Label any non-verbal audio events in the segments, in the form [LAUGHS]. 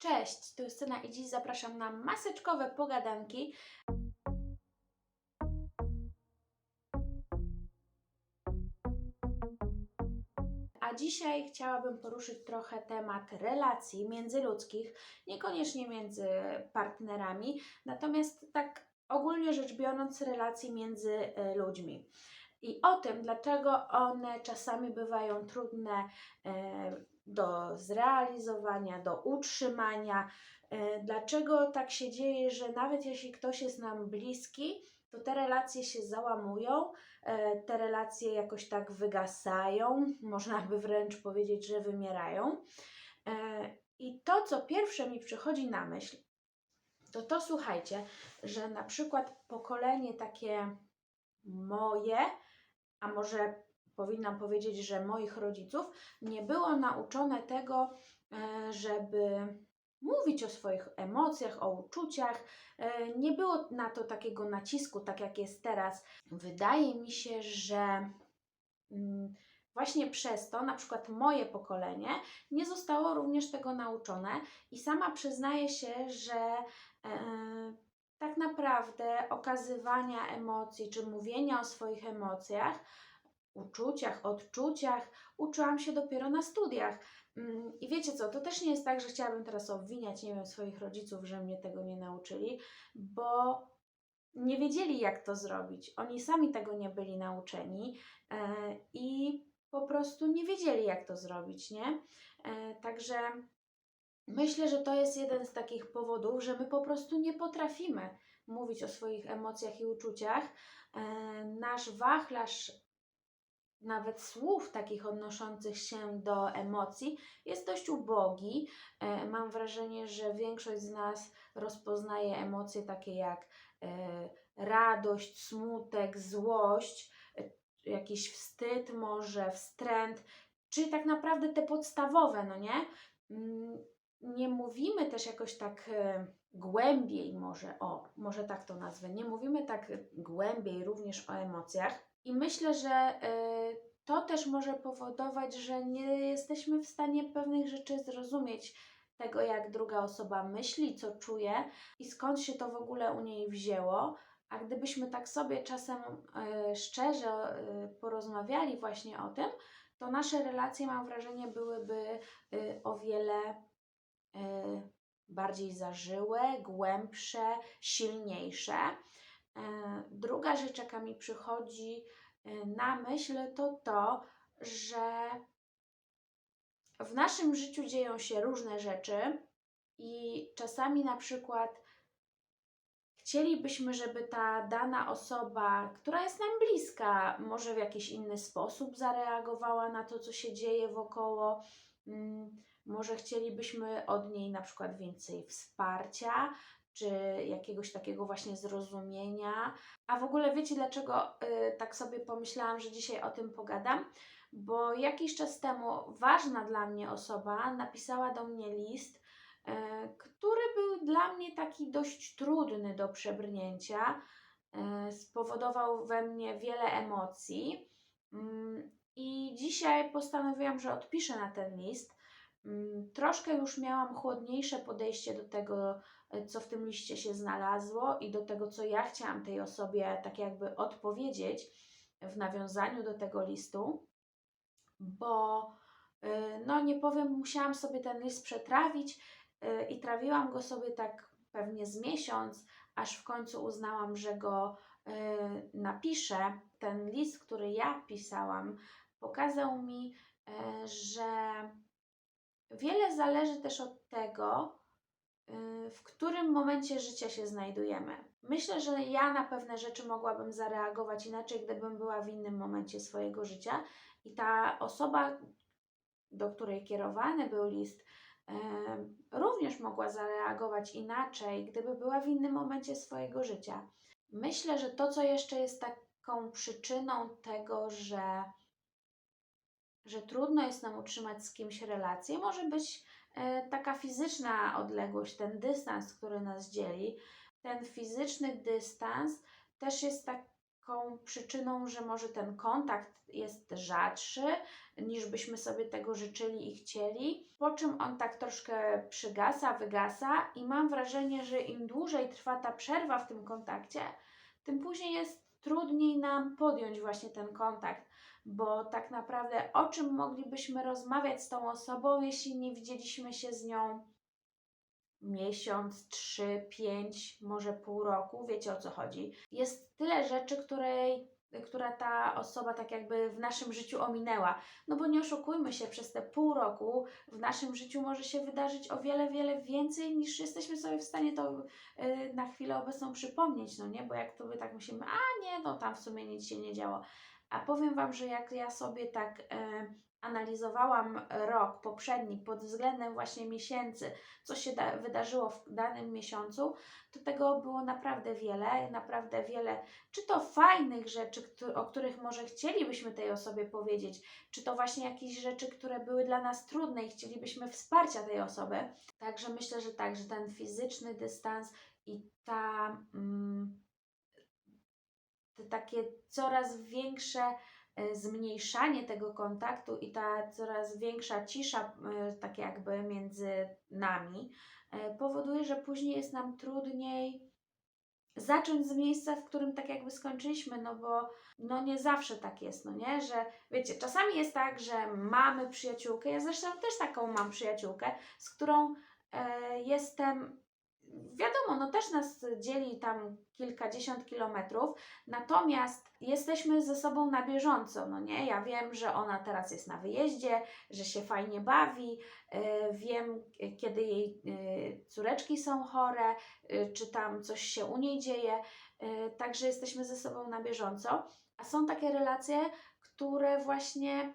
Cześć, tu Justyna i dziś zapraszam na maseczkowe pogadanki. A dzisiaj chciałabym poruszyć trochę temat relacji międzyludzkich, niekoniecznie między partnerami, natomiast tak ogólnie rzecz biorąc, relacji między e, ludźmi. I o tym, dlaczego one czasami bywają trudne e, do zrealizowania, do utrzymania, e, dlaczego tak się dzieje, że nawet jeśli ktoś jest nam bliski, to te relacje się załamują, e, te relacje jakoś tak wygasają, [LAUGHS] można by wręcz powiedzieć, że wymierają. E, I to, co pierwsze mi przychodzi na myśl, to to słuchajcie, że na przykład pokolenie takie moje, a może powinnam powiedzieć, że moich rodziców, nie było nauczone tego, e, żeby mówić o swoich emocjach, o uczuciach. E, Nie było na to takiego nacisku, tak jak jest teraz. Wydaje mi się, że mm, właśnie przez to, na przykład moje pokolenie, nie zostało również tego nauczone i sama przyznaję się, że e, tak naprawdę okazywania emocji czy mówienia o swoich emocjach, uczuciach, odczuciach uczyłam się dopiero na studiach. Mm, I wiecie co, to też nie jest tak, że chciałabym teraz obwiniać, nie wiem, swoich rodziców, że mnie tego nie nauczyli, bo nie wiedzieli, jak to zrobić. Oni sami tego nie byli nauczeni e, i po prostu nie wiedzieli, jak to zrobić, nie? E, także myślę, że to jest jeden z takich powodów, że my po prostu nie potrafimy mówić o swoich emocjach i uczuciach. E, nasz wachlarz nawet słów takich odnoszących się do emocji jest dość ubogi. E, Mam wrażenie, że większość z nas rozpoznaje emocje takie jak e, radość, smutek, złość, e, jakiś wstyd, może wstręt, czy tak naprawdę te podstawowe, no nie? Mm, Nie mówimy też jakoś tak głębiej, może, o, może tak to nazwę, nie mówimy tak głębiej również o emocjach. I myślę, że y, to też może powodować, że nie jesteśmy w stanie pewnych rzeczy zrozumieć, tego jak druga osoba myśli, co czuje i skąd się to w ogóle u niej wzięło. A gdybyśmy tak sobie czasem y, szczerze y, porozmawiali właśnie o tym, to nasze relacje, mam wrażenie, byłyby o wiele bardziej zażyłe, głębsze, silniejsze. E, Druga rzecz, jaka mi przychodzi e, na myśl, to to, że w naszym życiu dzieją się różne rzeczy i czasami na przykład chcielibyśmy, żeby ta dana osoba, która jest nam bliska, może w jakiś inny sposób zareagowała na to, co się dzieje wokoło. Mm, Może chcielibyśmy od niej na przykład więcej wsparcia, czy jakiegoś takiego właśnie zrozumienia. A w ogóle wiecie, dlaczego y, tak sobie pomyślałam, że dzisiaj o tym pogadam? Bo jakiś czas temu ważna dla mnie osoba napisała do mnie list, y, który był dla mnie taki dość trudny do przebrnięcia. Y, spowodował we mnie wiele emocji. Mm, I dzisiaj postanowiłam, że odpiszę na ten list. Mm, Troszkę już miałam chłodniejsze podejście do tego, e, co w tym liście się znalazło i do tego, co ja chciałam tej osobie tak jakby odpowiedzieć w nawiązaniu do tego listu, bo y, no nie powiem, musiałam sobie ten list przetrawić y, i trawiłam go sobie tak pewnie z miesiąc, aż w końcu uznałam, że go napiszę. Ten list, który ja pisałam, pokazał mi, e, że wiele zależy też od tego, y, w którym momencie życia się znajdujemy. Myślę, że ja na pewne rzeczy mogłabym zareagować inaczej, gdybym była w innym momencie swojego życia, i ta osoba, do której kierowany był list, em, również mogła zareagować inaczej, gdyby była w innym momencie swojego życia. Myślę, że to, co jeszcze jest taką przyczyną tego, że że trudno jest nam utrzymać z kimś relację, może być e, taka fizyczna odległość, ten dystans, który nas dzieli. Ten fizyczny dystans też jest taką taką przyczyną, że może ten kontakt jest rzadszy niż byśmy sobie tego życzyli i chcieli, po czym on tak troszkę przygasa, wygasa i mam wrażenie, że im dłużej trwa ta przerwa w tym kontakcie, tym później jest trudniej nam podjąć właśnie ten kontakt, bo tak naprawdę o czym moglibyśmy rozmawiać z tą osobą, jeśli nie widzieliśmy się z nią miesiąc, trzy, pięć, może pół roku, wiecie o co chodzi. Jest tyle rzeczy, której, która ta osoba tak jakby w naszym życiu ominęła. No bo nie oszukujmy się, przez te pół roku w naszym życiu może się wydarzyć o wiele, wiele więcej niż jesteśmy sobie w stanie to y, na chwilę obecną przypomnieć, no nie? Bo jak to my tak myślimy, a nie, no tam w sumie nic się nie działo. A powiem Wam, że jak ja sobie tak e, analizowałam rok poprzedni pod względem właśnie miesięcy, co się da, wydarzyło w danym miesiącu, to tego było naprawdę wiele, naprawdę wiele, czy to fajnych rzeczy, o których może chcielibyśmy tej osobie powiedzieć, czy to właśnie jakieś rzeczy, które były dla nas trudne i chcielibyśmy wsparcia tej osoby. Także myślę, że tak, że ten fizyczny dystans i ta. Mm, te takie coraz większe zmniejszanie tego kontaktu i ta coraz większa cisza, e, tak jakby między nami, e, powoduje, że później jest nam trudniej zacząć z miejsca, w którym tak jakby skończyliśmy, no bo no nie zawsze tak jest, no nie, że wiecie, czasami jest tak, że mamy przyjaciółkę, ja zresztą też taką mam przyjaciółkę, z którą e, jestem wiadomo, no też nas dzieli tam kilkadziesiąt kilometrów, natomiast jesteśmy ze sobą na bieżąco, no nie? Ja wiem, że ona teraz jest na wyjeździe, że się fajnie bawi, yy, wiem, kiedy jej yy, córeczki są chore, yy, czy tam coś się u niej dzieje, także jesteśmy ze sobą na bieżąco. A są takie relacje, które właśnie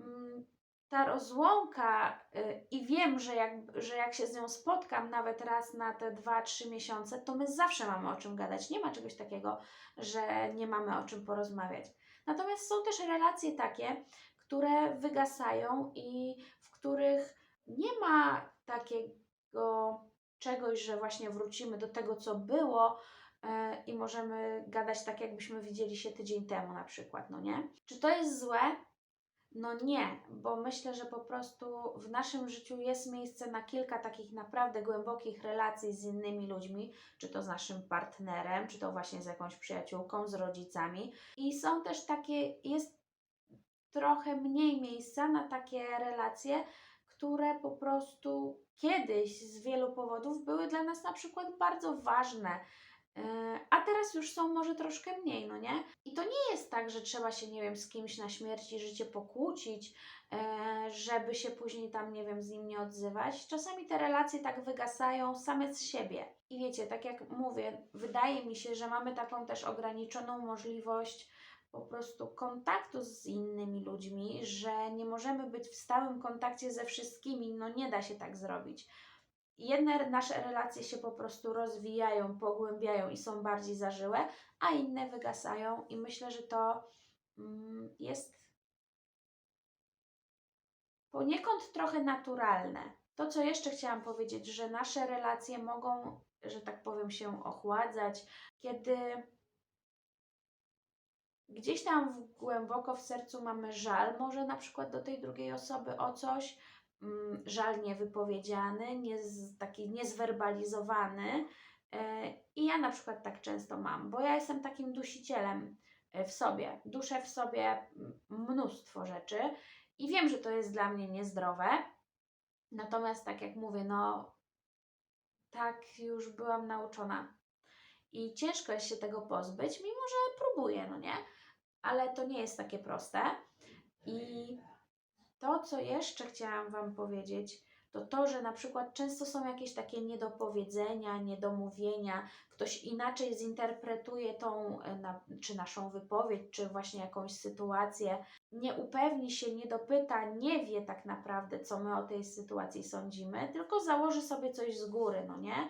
mm, ta rozłąka y, i wiem, że jak, że jak się z nią spotkam nawet raz na te 2-3 miesiące, to my zawsze mamy o czym gadać. Nie ma czegoś takiego, że nie mamy o czym porozmawiać. Natomiast są też relacje takie, które wygasają i w których nie ma takiego czegoś, że właśnie wrócimy do tego, co było, y, i możemy gadać tak, jakbyśmy widzieli się tydzień temu, na przykład, no nie? Czy to jest złe? No nie, bo myślę, że po prostu w naszym życiu jest miejsce na kilka takich naprawdę głębokich relacji z innymi ludźmi, czy to z naszym partnerem, czy to właśnie z jakąś przyjaciółką, z rodzicami. I są też takie, jest trochę mniej miejsca na takie relacje, które po prostu kiedyś z wielu powodów były dla nas na przykład bardzo ważne. A teraz już są może troszkę mniej, no nie? I to nie jest tak, że trzeba się, nie wiem, z kimś na śmierć i życie pokłócić, e, żeby się później tam, nie wiem, z nim nie odzywać. Czasami te relacje tak wygasają same z siebie. I wiecie, tak jak mówię, wydaje mi się, że mamy taką też ograniczoną możliwość po prostu kontaktu z innymi ludźmi, że nie możemy być w stałym kontakcie ze wszystkimi. No nie da się tak zrobić jedne nasze relacje się po prostu rozwijają, pogłębiają i są bardziej zażyłe, a inne wygasają, i myślę, że to mm, jest poniekąd trochę naturalne. To, co jeszcze chciałam powiedzieć, że nasze relacje mogą, że tak powiem, się ochładzać, kiedy gdzieś tam głęboko w sercu mamy żal, może na przykład do tej drugiej osoby o coś, mm, żal niewypowiedziany, nie, taki niezwerbalizowany. E, I ja na przykład tak często mam, bo ja jestem takim dusicielem e, w sobie. Duszę w sobie mnóstwo rzeczy i wiem, że to jest dla mnie niezdrowe. Natomiast, tak jak mówię, no tak już byłam nauczona. I ciężko jest się tego pozbyć, mimo że próbuję, no nie? Ale to nie jest takie proste. I to, co jeszcze chciałam Wam powiedzieć, to to, że na przykład często są jakieś takie niedopowiedzenia, niedomówienia, ktoś inaczej zinterpretuje tą, e, czy naszą wypowiedź, czy właśnie jakąś sytuację, nie upewni się, nie dopyta, nie wie tak naprawdę, co my o tej sytuacji sądzimy, tylko założy sobie coś z góry, no nie?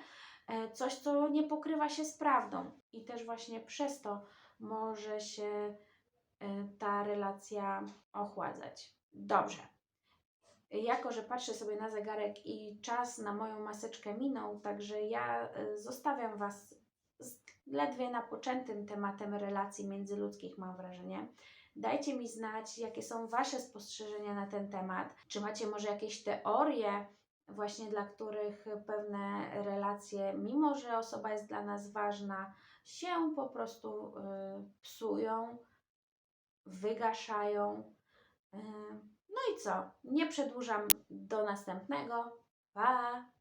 E, Coś, co nie pokrywa się z prawdą. I też właśnie przez to może się ta relacja ochładzać. Dobrze. Jako, że patrzę sobie na zegarek i czas na moją maseczkę minął, także ja e, zostawiam Was ledwie napoczętym tematem relacji międzyludzkich, mam wrażenie. Dajcie mi znać, jakie są Wasze spostrzeżenia na ten temat. Czy macie może jakieś teorie, właśnie dla których pewne relacje, mimo że osoba jest dla nas ważna, się po prostu y, psują, wygaszają. No i co? Nie przedłużam do następnego. Pa!